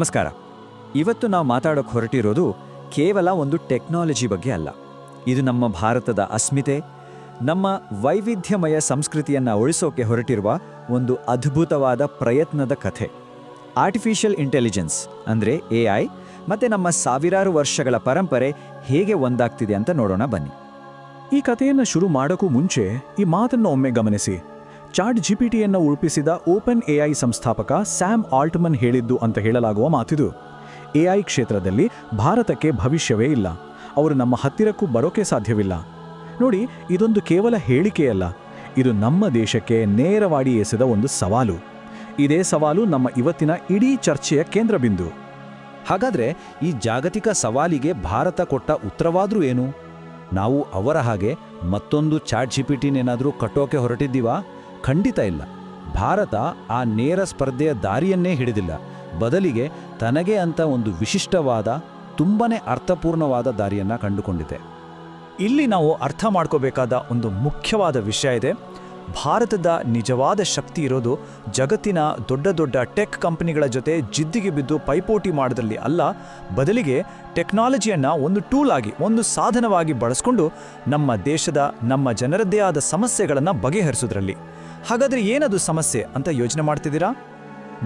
ನಮಸ್ಕಾರ. ಇವತ್ತು ನಾವು ಮಾತಾಡೋಕೆ ಹೊರಟಿರೋದು ಕೇವಲ ಒಂದು ಟೆಕ್ನಾಲಜಿ ಬಗ್ಗೆ ಅಲ್ಲ. ಇದು ನಮ್ಮ ಭಾರತದ ಅಸ್ಮಿತೆ, ನಮ್ಮ ವೈವಿಧ್ಯಮಯ ಸಂಸ್ಕೃತಿಯನ್ನು ಉಳಿಸೋಕೆ ಹೊರಟಿರುವ ಒಂದು ಅದ್ಭುತವಾದ ಪ್ರಯತ್ನದ ಕಥೆ. ಆರ್ಟಿಫಿಷಿಯಲ್ ಇಂಟೆಲಿಜೆನ್ಸ್ ಅಂದರೆ ಎ ಐ ಮತ್ತು ನಮ್ಮ ಸಾವಿರಾರು ವರ್ಷಗಳ ಪರಂಪರೆ ಹೇಗೆ ಒಂದಾಗ್ತಿದೆ ಅಂತ ನೋಡೋಣ ಬನ್ನಿ. ಈ ಕಥೆಯನ್ನು ಶುರು ಮಾಡೋಕ್ಕೂ ಮುಂಚೆ ಈ ಮಾತನ್ನು ಒಮ್ಮೆ ಗಮನಿಸಿ. ಚಾಟ್ ಜಿಪಿಟಿಯನ್ನು ಉಳ್ಪಿಸಿದ ಓಪನ್ ಎಐ ಸಂಸ್ಥಾಪಕ ಸ್ಯಾಮ್ ಆಲ್ಟ್ಮನ್ ಹೇಳಿದ್ದು ಅಂತ ಹೇಳಲಾಗುವ ಮಾತಿದು. ಎಐ ಕ್ಷೇತ್ರದಲ್ಲಿ ಭಾರತಕ್ಕೆ ಭವಿಷ್ಯವೇ ಇಲ್ಲ. ಅವರು ನಮ್ಮ ಹತ್ತಿರಕ್ಕೂ ಬರೋಕೆ ಸಾಧ್ಯವಿಲ್ಲ. ನೋಡಿ, ಇದೊಂದು ಕೇವಲ ಹೇಳಿಕೆಯಲ್ಲ. ಇದು ನಮ್ಮ ದೇಶಕ್ಕೆ ನೇರವಾಡಿ ಎಸೆದ ಒಂದು ಸವಾಲು. ಇದೇ ಸವಾಲು ನಮ್ಮ ಇವತ್ತಿನ ಇಡೀ ಚರ್ಚೆಯ ಕೇಂದ್ರಬಿಂದು. ಹಾಗಾದ್ರೆ ಈ ಜಾಗತಿಕ ಸವಾಲಿಗೆ ಭಾರತ ಕೊಟ್ಟ ಉತ್ತರವಾದರೂ ಏನು? ನಾವು ಅವರ ಹಾಗೆ ಮತ್ತೊಂದು ಚಾಟ್ ಜಿಪಿಟಿನೇನಾದರೂ ಕಟ್ಟೋಕೆ ಹೊರಟಿದ್ದೀವಾ? ಖಂಡಿತ ಇಲ್ಲ. ಭಾರತ ಆ ನೇರ ಸ್ಪರ್ಧೆಯ ದಾರಿಯನ್ನೇ ಹಿಡಿದಿಲ್ಲ. ಬದಲಿಗೆ ತನಗೆ ಅಂತ ಒಂದು ವಿಶಿಷ್ಟವಾದ, ತುಂಬನೇ ಅರ್ಥಪೂರ್ಣವಾದ ದಾರಿಯನ್ನು ಕಂಡುಕೊಂಡಿದೆ. ಇಲ್ಲಿ ನಾವು ಅರ್ಥ ಮಾಡ್ಕೋಬೇಕಾದ ಒಂದು ಮುಖ್ಯವಾದ ವಿಷಯ ಇದೆ. ಭಾರತದ ನಿಜವಾದ ಶಕ್ತಿ ಇರೋದು ಜಗತ್ತಿನ ದೊಡ್ಡ ದೊಡ್ಡ ಟೆಕ್ ಕಂಪನಿಗಳ ಜೊತೆ ಜಿದ್ದಿಗೆ ಬಿದ್ದು ಪೈಪೋಟಿ ಮಾಡೋದ್ರಲ್ಲಿ ಅಲ್ಲ, ಬದಲಿಗೆ ಟೆಕ್ನಾಲಜಿಯನ್ನು ಒಂದು ಟೂಲ್ ಆಗಿ, ಒಂದು ಸಾಧನವಾಗಿ ಬಳಸ್ಕೊಂಡು ನಮ್ಮ ದೇಶದ, ನಮ್ಮ ಜನರದ್ದೇ ಆದ ಸಮಸ್ಯೆಗಳನ್ನು ಬಗೆಹರಿಸೋದ್ರಲ್ಲಿ. ಹಾಗಾದ್ರೆ ಏನದು ಸಮಸ್ಯೆ ಅಂತ ಯೋಚನೆ ಮಾಡ್ತಿದ್ದೀರಾ?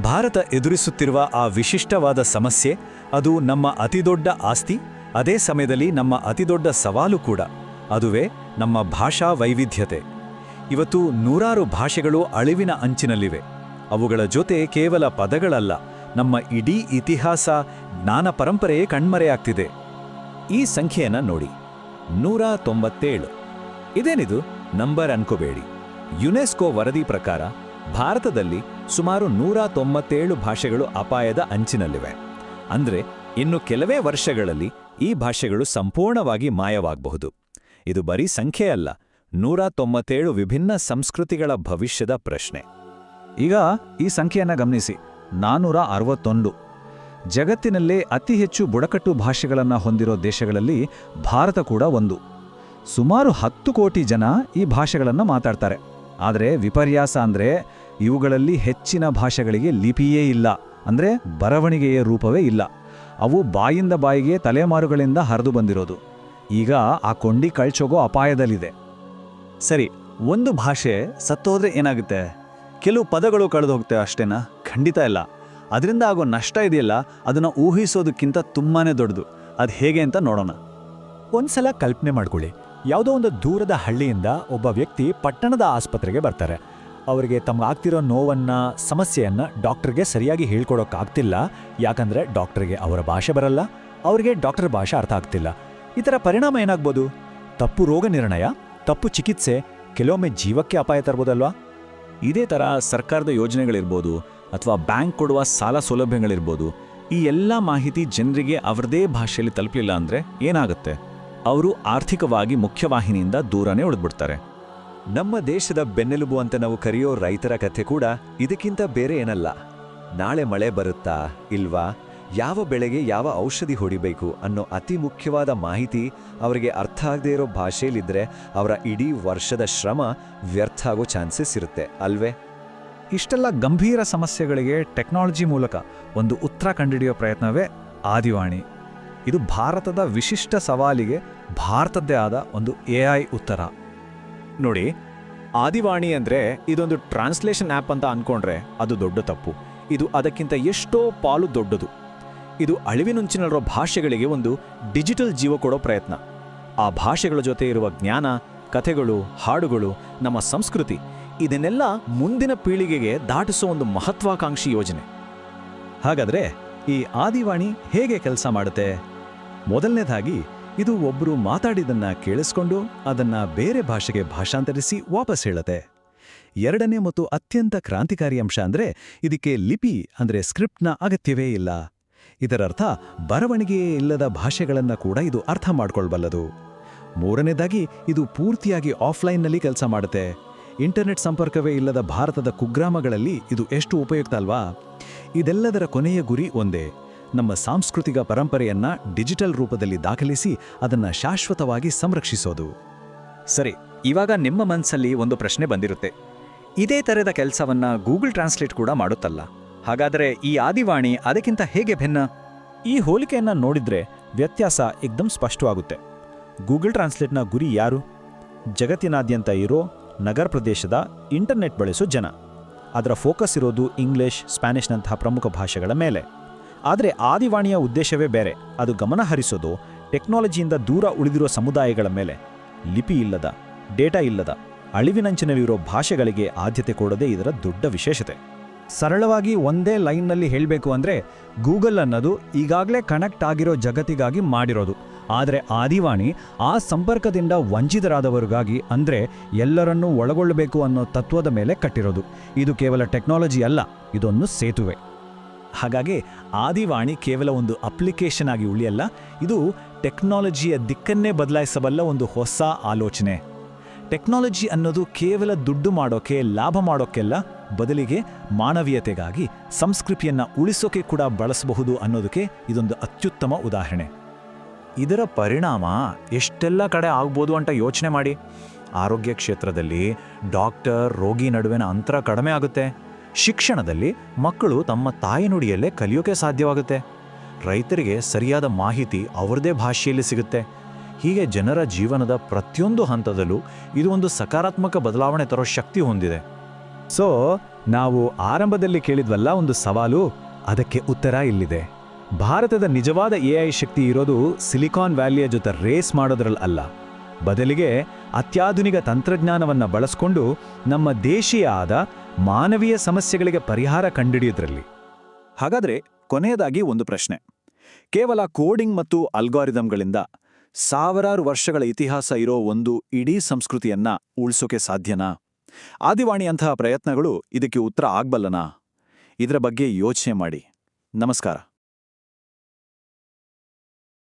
ಭಾರತ ಎದುರಿಸುತ್ತಿರುವ ಆ ವಿಶಿಷ್ಟವಾದ ಸಮಸ್ಯೆ, ಅದು ನಮ್ಮ ಅತಿದೊಡ್ಡ ಆಸ್ತಿ, ಅದೇ ಸಮಯದಲ್ಲಿ ನಮ್ಮ ಅತಿದೊಡ್ಡ ಸವಾಲು ಕೂಡ, ಅದುವೇ ನಮ್ಮ ಭಾಷಾ ವೈವಿಧ್ಯತೆ. ಇವತ್ತು ನೂರಾರು ಭಾಷೆಗಳು ಅಳಿವಿನ ಅಂಚಿನಲ್ಲಿವೆ. ಅವುಗಳ ಜೊತೆ ಕೇವಲ ಪದಗಳಲ್ಲ, ನಮ್ಮ ಇಡೀ ಇತಿಹಾಸ ಜ್ಞಾನ ಪರಂಪರೆಯೇ ಕಣ್ಮರೆಯಾಗ್ತಿದೆ. ಈ ಸಂಖ್ಯೆಯನ್ನು ನೋಡಿ. ನೂರ ತೊಂಬತ್ತೇಳು. ಇದೇನಿದು? ನಂಬರ್ ಅನ್ಕೋಬೇಡಿ. ಯುನೆಸ್ಕೋ ವರದಿ ಪ್ರಕಾರ, ಭಾರತದಲ್ಲಿ ಸುಮಾರು ನೂರ ತೊಂಬತ್ತೇಳು ಭಾಷೆಗಳು ಅಪಾಯದ ಅಂಚಿನಲ್ಲಿವೆ. ಅಂದರೆ, ಇನ್ನು ಕೆಲವೇ ವರ್ಷಗಳಲ್ಲಿ ಈ ಭಾಷೆಗಳು ಸಂಪೂರ್ಣವಾಗಿ ಮಾಯವಾಗಬಹುದು. ಇದು ಬರೀ ಸಂಖ್ಯೆ ಅಲ್ಲ ನೂರ ತೊಂಬತ್ತೇಳು ವಿಭಿನ್ನ ಸಂಸ್ಕೃತಿಗಳ ಭವಿಷ್ಯದ ಪ್ರಶ್ನೆ. ಈಗ ಈ ಸಂಖ್ಯೆಯನ್ನು ಗಮನಿಸಿ. ನಾನ್ನೂರ ಅರವತ್ತೊಂದು. ಜಗತ್ತಿನಲ್ಲೇ ಅತಿ ಹೆಚ್ಚು ಬುಡಕಟ್ಟು ಭಾಷೆಗಳನ್ನು ಹೊಂದಿರೋ ದೇಶಗಳಲ್ಲಿ ಭಾರತ ಕೂಡ ಒಂದು. ಸುಮಾರು ಹತ್ತು ಕೋಟಿ ಜನ ಈ ಭಾಷೆಗಳನ್ನು ಮಾತಾಡ್ತಾರೆ. ಆದರೆ ವಿಪರ್ಯಾಸ ಅಂದರೆ ಇವುಗಳಲ್ಲಿ ಹೆಚ್ಚಿನ ಭಾಷೆಗಳಿಗೆ ಲಿಪಿಯೇ ಇಲ್ಲ. ಅಂದರೆ ಬರವಣಿಗೆಯ ರೂಪವೇ ಇಲ್ಲ. ಅವು ಬಾಯಿಂದ ಬಾಯಿಗೆ ತಲೆಮಾರುಗಳಿಂದ ಹರಿದು ಬಂದಿರೋದು. ಈಗ ಆ ಕೊಂಡಿ ಕಳ್ಚೋಗೋ ಅಪಾಯದಲ್ಲಿದೆ. ಸರಿ, ಒಂದು ಭಾಷೆ ಸತ್ತೋದ್ರೆ ಏನಾಗುತ್ತೆ? ಕೆಲವು ಪದಗಳು ಕಳೆದು ಹೋಗ್ತವೆ ಅಷ್ಟೇನಾ? ಖಂಡಿತ ಇಲ್ಲ. ಅದರಿಂದ ಆಗೋ ನಷ್ಟ ಇದೆಯಲ್ಲ, ಅದನ್ನು ಊಹಿಸೋದಕ್ಕಿಂತ ತುಂಬಾ ದೊಡ್ಡದು. ಅದು ಹೇಗೆ ಅಂತ ನೋಡೋಣ. ಒಂದ್ಸಲ ಕಲ್ಪನೆ ಮಾಡ್ಕೊಳ್ಳಿ. ಯಾವುದೋ ಒಂದು ದೂರದ ಹಳ್ಳಿಯಿಂದ ಒಬ್ಬ ವ್ಯಕ್ತಿ ಪಟ್ಟಣದ ಆಸ್ಪತ್ರೆಗೆ ಬರ್ತಾರೆ. ಅವರಿಗೆ ತಮಗಾಗ್ತಿರೋ ನೋವನ್ನು, ಸಮಸ್ಯೆಯನ್ನು ಡಾಕ್ಟ್ರಿಗೆ ಸರಿಯಾಗಿ ಹೇಳ್ಕೊಡೋಕ್ಕಾಗ್ತಿಲ್ಲ. ಯಾಕಂದರೆ ಡಾಕ್ಟ್ರಿಗೆ ಅವರ ಭಾಷೆ ಬರಲ್ಲ, ಅವರಿಗೆ ಡಾಕ್ಟರ್ ಭಾಷೆ ಅರ್ಥ ಆಗ್ತಿಲ್ಲ. ಈ ಥರ ಪರಿಣಾಮ ಏನಾಗ್ಬೋದು? ತಪ್ಪು ರೋಗ ನಿರ್ಣಯ, ತಪ್ಪು ಚಿಕಿತ್ಸೆ, ಕೆಲವೊಮ್ಮೆ ಜೀವಕ್ಕೆ ಅಪಾಯ ತರ್ಬೋದಲ್ವಾ? ಇದೇ ಥರ ಸರ್ಕಾರದ ಯೋಜನೆಗಳಿರ್ಬೋದು ಅಥವಾ ಬ್ಯಾಂಕ್ ಕೊಡುವ ಸಾಲ ಸೌಲಭ್ಯಗಳಿರ್ಬೋದು. ಈ ಎಲ್ಲ ಮಾಹಿತಿ ಜನರಿಗೆ ಅವರದೇ ಭಾಷೆಯಲ್ಲಿ ತಲುಪಲಿಲ್ಲ ಅಂದರೆ ಏನಾಗುತ್ತೆ? ಅವರು ಆರ್ಥಿಕವಾಗಿ ಮುಖ್ಯವಾಹಿನಿಯಿಂದ ದೂರನೇ ಉಳಿದ್ಬಿಡ್ತಾರೆ. ನಮ್ಮ ದೇಶದ ಬೆನ್ನೆಲುಬು ಅಂತ ನಾವು ಕರೆಯೋ ರೈತರ ಕಥೆ ಕೂಡ ಇದಕ್ಕಿಂತ ಬೇರೆ ಏನಲ್ಲ. ನಾಳೆ ಮಳೆ ಬರುತ್ತಾ, ಇಲ್ವಾ? ಯಾವ ಬೆಳೆಗೆ ಯಾವ ಔಷಧಿ ಹೊಡಿಬೇಕು ಅನ್ನೋ ಅತಿ ಮುಖ್ಯವಾದ ಮಾಹಿತಿ ಅವರಿಗೆ ಅರ್ಥ ಆಗದೇ ಇರೋ ಭಾಷೆಯಲ್ಲಿದ್ದರೆ ಅವರ ಇಡೀ ವರ್ಷದ ಶ್ರಮ ವ್ಯರ್ಥ ಆಗೋ ಚಾನ್ಸಸ್ ಇರುತ್ತೆ, ಅಲ್ವೇ? ಇಷ್ಟೆಲ್ಲ ಗಂಭೀರ ಸಮಸ್ಯೆಗಳಿಗೆ ಟೆಕ್ನಾಲಜಿ ಮೂಲಕ ಒಂದು ಉತ್ತರ ಕಂಡುಹಿಡಿಯೋ ಪ್ರಯತ್ನವೇ ಆದಿವಾಣಿ. ಇದು ಭಾರತದ ವಿಶಿಷ್ಟ ಸವಾಲಿಗೆ ಭಾರತದ್ದೇ ಆದ ಒಂದು ಎ ಐ ಉತ್ತರ. ನೋಡಿ, ಆದಿವಾಣಿ ಅಂದರೆ ಇದೊಂದು ಟ್ರಾನ್ಸ್ಲೇಷನ್ ಆ್ಯಪ್ ಅಂತ ಅಂದ್ಕೊಂಡ್ರೆ ಅದು ದೊಡ್ಡ ತಪ್ಪು. ಇದು ಅದಕ್ಕಿಂತ ಎಷ್ಟೋ ಪಾಲು ದೊಡ್ಡದು. ಇದು ಅಳಿವಿನುಂಚಿನಲ್ಲಿರೋ ಭಾಷೆಗಳಿಗೆ ಒಂದು ಡಿಜಿಟಲ್ ಜೀವ ಕೊಡೋ ಪ್ರಯತ್ನ. ಆ ಭಾಷೆಗಳ ಜೊತೆ ಇರುವ ಜ್ಞಾನ, ಕಥೆಗಳು, ಹಾಡುಗಳು, ನಮ್ಮ ಸಂಸ್ಕೃತಿ, ಇದನ್ನೆಲ್ಲ ಮುಂದಿನ ಪೀಳಿಗೆಗೆ ದಾಟಿಸೋ ಒಂದು ಮಹತ್ವಾಕಾಂಕ್ಷಿ ಯೋಜನೆ. ಹಾಗಾದರೆ ಈ ಆದಿವಾಣಿ ಹೇಗೆ ಕೆಲಸ ಮಾಡುತ್ತೆ? ಮೊದಲನೇದಾಗಿ, ಇದು ಒಬ್ಬರು ಮಾತಾಡಿದನ್ನ ಕೇಳಿಸ್ಕೊಂಡು ಅದನ್ನ ಬೇರೆ ಭಾಷೆಗೆ ಭಾಷಾಂತರಿಸಿ ವಾಪಸ್ ಹೇಳತೆ ಎರಡನೇ ಮತ್ತು ಅತ್ಯಂತ ಕ್ರಾಂತಿಕಾರಿ ಅಂಶ ಅಂದ್ರೆ ಇದಕ್ಕೆ ಲಿಪಿ ಅಂದ್ರೆ ಸ್ಕ್ರಿಪ್ಟ್ನ ಅಗತ್ಯವೇ ಇಲ್ಲ. ಇದರರ್ಥ ಬರವಣಿಗೆಯೇ ಇಲ್ಲದ ಭಾಷೆಗಳನ್ನ ಕೂಡ ಇದು ಅರ್ಥ ಮಾಡ್ಕೊಳ್ಬಲ್ಲದು. ಮೂರನೇದಾಗಿ, ಇದು ಪೂರ್ತಿಯಾಗಿ ಆಫ್ಲೈನ್ನಲ್ಲಿ ಕೆಲಸ ಮಾಡುತ್ತೆ. ಇಂಟರ್ನೆಟ್ ಸಂಪರ್ಕವೇ ಇಲ್ಲದ ಭಾರತದ ಕುಗ್ರಾಮಗಳಲ್ಲಿ ಇದು ಎಷ್ಟು ಉಪಯುಕ್ತ ಅಲ್ವಾ? ಇದೆಲ್ಲದರ ಕೊನೆಯ ಗುರಿ ಒಂದೇ. ನಮ್ಮ ಸಾಂಸ್ಕೃತಿಕ ಪರಂಪರೆಯನ್ನ ಡಿಜಿಟಲ್ ರೂಪದಲ್ಲಿ ದಾಖಲಿಸಿ ಅದನ್ನ ಶಾಶ್ವತವಾಗಿ ಸಂರಕ್ಷಿಸೋದು. ಸರಿ, ಇವಾಗ ನಿಮ್ಮ ಮನಸ್ಸಲ್ಲಿ ಒಂದು ಪ್ರಶ್ನೆ ಬಂದಿರುತ್ತೆ. ಇದೇ ಥರದ ಕೆಲಸವನ್ನ ಗೂಗಲ್ ಟ್ರಾನ್ಸ್ಲೇಟ್ ಕೂಡ ಮಾಡುತ್ತಲ್ಲ. ಹಾಗಾದರೆ ಈ ಆದಿವಾಣಿ ಅದಕ್ಕಿಂತ ಹೇಗೆ ಭಿನ್ನ? ಈ ಹೋಲಿಕೆಯನ್ನು ನೋಡಿದ್ರೆ ವ್ಯತ್ಯಾಸ ಏಕ್ದಮ್ ಸ್ಪಷ್ಟವಾಗುತ್ತೆ. ಗೂಗಲ್ ಟ್ರಾನ್ಸ್ಲೇಟ್ನ ಗುರಿ ಯಾರು? ಜಗತ್ತಿನಾದ್ಯಂತ ಇರೋ ನಗರ ಪ್ರದೇಶದ ಇಂಟರ್ನೆಟ್ ಬಳಸೋ ಜನ. ಅದರ ಫೋಕಸ್ ಇರೋದು ಇಂಗ್ಲಿಷ್, ಸ್ಪ್ಯಾನಿಷ್ನಂತಹ ಪ್ರಮುಖ ಭಾಷೆಗಳ ಮೇಲೆ. ಆದರೆ ಆದಿವಾಣಿಯ ಉದ್ದೇಶವೇ ಬೇರೆ. ಅದು ಗಮನ ಹರಿಸೋದು ಟೆಕ್ನಾಲಜಿಯಿಂದ ದೂರ ಉಳಿದಿರೋ ಸಮುದಾಯಗಳ ಮೇಲೆ. ಲಿಪಿ ಇಲ್ಲದ, ಡೇಟಾ ಇಲ್ಲದ, ಅಳಿವಿನಂಚಿನಲ್ಲಿರೋ ಭಾಷೆಗಳಿಗೆ ಆದ್ಯತೆ ಕೊಡೋದೇ ಇದರ ದೊಡ್ಡ ವಿಶೇಷತೆ. ಸರಳವಾಗಿ ಒಂದೇ ಲೈನ್ನಲ್ಲಿ ಹೇಳಬೇಕು ಅಂದರೆ ಗೂಗಲ್ ಅನ್ನೋದು ಈಗಾಗಲೇ ಕನೆಕ್ಟ್ ಆಗಿರೋ ಜಗತ್ತಿಗಾಗಿ ಮಾಡಿರೋದು. ಆದರೆ ಆದಿವಾಣಿ ಆ ಸಂಪರ್ಕದಿಂದ ವಂಚಿತರಾದವರಿಗಾಗಿ ಅಂದರೆ ಎಲ್ಲರನ್ನೂ ಒಳಗೊಳ್ಳಬೇಕು ಅನ್ನೋ ತತ್ವದ ಮೇಲೆ ಕಟ್ಟಿರೋದು. ಇದು ಕೇವಲ ಟೆಕ್ನಾಲಜಿ ಅಲ್ಲ, ಇದೊಂದು ಸೇತುವೆ. ಹಾಗಾಗಿ ಆದಿವಾಣಿ ಕೇವಲ ಒಂದು ಅಪ್ಲಿಕೇಶನ್ ಆಗಿ ಉಳಿಯಲ್ಲ, ಇದು ಟೆಕ್ನಾಲಜಿಯ ದಿಕ್ಕನ್ನೇ ಬದಲಾಯಿಸಬಲ್ಲ ಒಂದು ಹೊಸ ಆಲೋಚನೆ. ಟೆಕ್ನಾಲಜಿ ಅನ್ನೋದು ಕೇವಲ ದುಡ್ಡು ಮಾಡೋಕೆ, ಲಾಭ ಮಾಡೋಕ್ಕೆಲ್ಲ ಬದಲಿಗೆ ಮಾನವೀಯತೆಗಾಗಿ ಸಂಸ್ಕೃತಿಯನ್ನು ಉಳಿಸೋಕೆ ಕೂಡ ಬಳಸಬಹುದು ಅನ್ನೋದಕ್ಕೆ ಇದೊಂದು ಅತ್ಯುತ್ತಮ ಉದಾಹರಣೆ. ಇದರ ಪರಿಣಾಮ ಎಷ್ಟೆಲ್ಲ ಕಡೆ ಆಗ್ಬೋದು ಅಂತ ಯೋಚನೆ ಮಾಡಿ. ಆರೋಗ್ಯ ಕ್ಷೇತ್ರದಲ್ಲಿ ಡಾಕ್ಟರ್ ರೋಗಿ ನಡುವಿನ ಅಂತರ ಕಡಿಮೆ ಆಗುತ್ತೆ. ಶಿಕ್ಷಣದಲ್ಲಿ ಮಕ್ಕಳು ತಮ್ಮ ತಾಯಿನುಡಿಯಲ್ಲೇ ಕಲಿಯೋಕೆ ಸಾಧ್ಯವಾಗುತ್ತೆ. ರೈತರಿಗೆ ಸರಿಯಾದ ಮಾಹಿತಿ ಅವರದೇ ಭಾಷೆಯಲ್ಲಿ ಸಿಗುತ್ತೆ. ಹೀಗೆ ಜನರ ಜೀವನದ ಪ್ರತಿಯೊಂದು ಹಂತದಲ್ಲೂ ಇದು ಒಂದು ಸಕಾರಾತ್ಮಕ ಬದಲಾವಣೆ ತರೋ ಶಕ್ತಿ ಹೊಂದಿದೆ. ಸೊ ನಾವು ಆರಂಭದಲ್ಲಿ ಕೇಳಿದ್ವಲ್ಲ ಒಂದು ಸವಾಲು? ಅದಕ್ಕೆ ಉತ್ತರ ಇಲ್ಲಿದೆ. ಭಾರತದ ನಿಜವಾದ ಎ ಶಕ್ತಿ ಇರೋದು ಸಿಲಿಕಾನ್ ವ್ಯಾಲಿಯ ಜೊತೆ ರೇಸ್ ಮಾಡೋದ್ರಲ್ಲಿ ಅಲ್ಲ. ಬದಲಿಗೆ ಅತ್ಯಾಧುನಿಕ ತಂತ್ರಜ್ಞಾನವನ್ನು ಬಳಸ್ಕೊಂಡು ನಮ್ಮ ದೇಶೀಯ ಆದ ಮಾನವೀಯ ಸಮಸ್ಯೆಗಳಿಗೆ ಪರಿಹಾರ ಕಂಡುಹಿಡಿಯೋದ್ರಲ್ಲಿ. ಹಾಗಾದ್ರೆ ಕೊನೆಯದಾಗಿ ಒಂದು ಪ್ರಶ್ನೆ. ಕೇವಲ ಕೋಡಿಂಗ್ ಮತ್ತು ಅಲ್ಗಾರಿದಮ್ಗಳಿಂದ ಸಾವಿರಾರು ವರ್ಷಗಳ ಇತಿಹಾಸ ಇರೋ ಒಂದು ಇಡೀ ಸಂಸ್ಕೃತಿಯನ್ನ ಉಳಿಸೋಕೆ ಸಾಧ್ಯನಾ? ಆದಿವಾಣಿಯಂತಹ ಪ್ರಯತ್ನಗಳು ಇದಕ್ಕೆ ಉತ್ತರ ಆಗ್ಬಲ್ಲನಾ? ಇದರ ಬಗ್ಗೆ ಯೋಚನೆ ಮಾಡಿ. ನಮಸ್ಕಾರ.